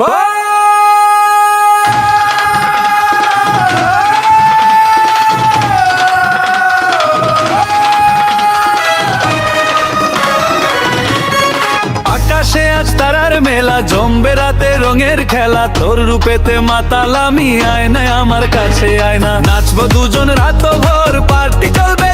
আকাশে আজ তারার মেলা, জমবে রাতে রঙের খেলা। তোর রূপেতে মাতালামি আয়না আমার কাছে আয়না। নাচবো দুজন রাত ভোর পার্টি চলবে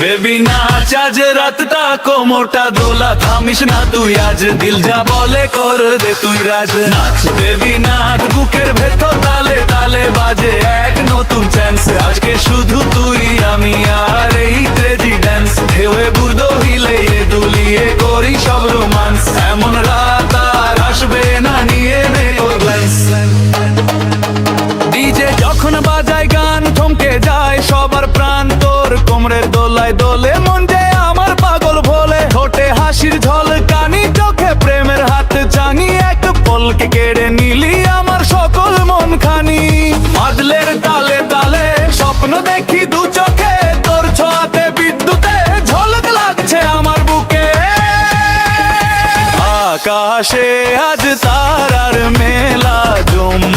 বেবি না আজ রাতটা কোমরটা দোলা। থামিস না তুই আজ, দিল যা বলে কর দে তুই রাজ। নাচ বেবি নাচ বুকের ভেতর তালে তালে বাজে এক নতুন চ্যান্স আজকে শুধু তুই, আমি আর এই ক্রেজি ড্যান্স ঢেউয়ে বুদো হিলে দুলিয়ে করি সব রোমান্স এমন দোলায় মন আমার পাগল ভোলে। ঠোঁটে হাসির ঝল, কানি চোখে প্রেমের হাত জাঙি এক পলকে কেড়ে নিলি আমার সকল মন খানি মাদলের তালে তালে স্বপ্ন দেখি দু চোখে। তোর ছোঁয়াতে বিদ্যুতে ঝলক লাগছে আমার বুকে। আকাশে আজ তারার মেলা জমবে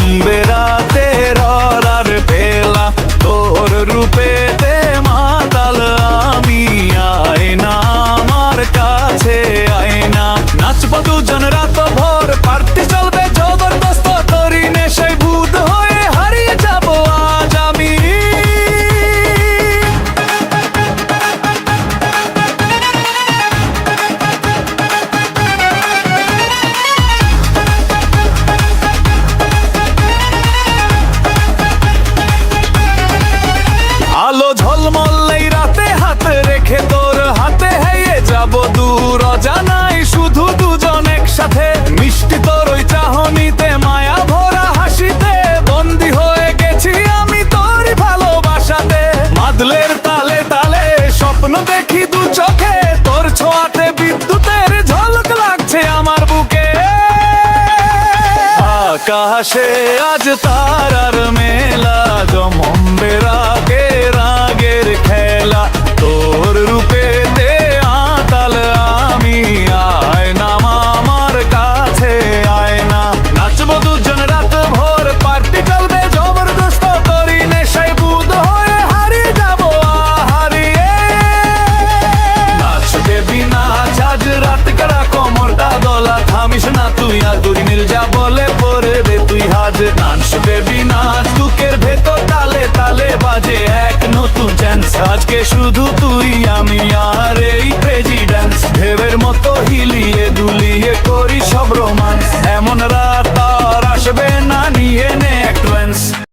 আকাশে আজ তারার মেলা জমম্বে রাগে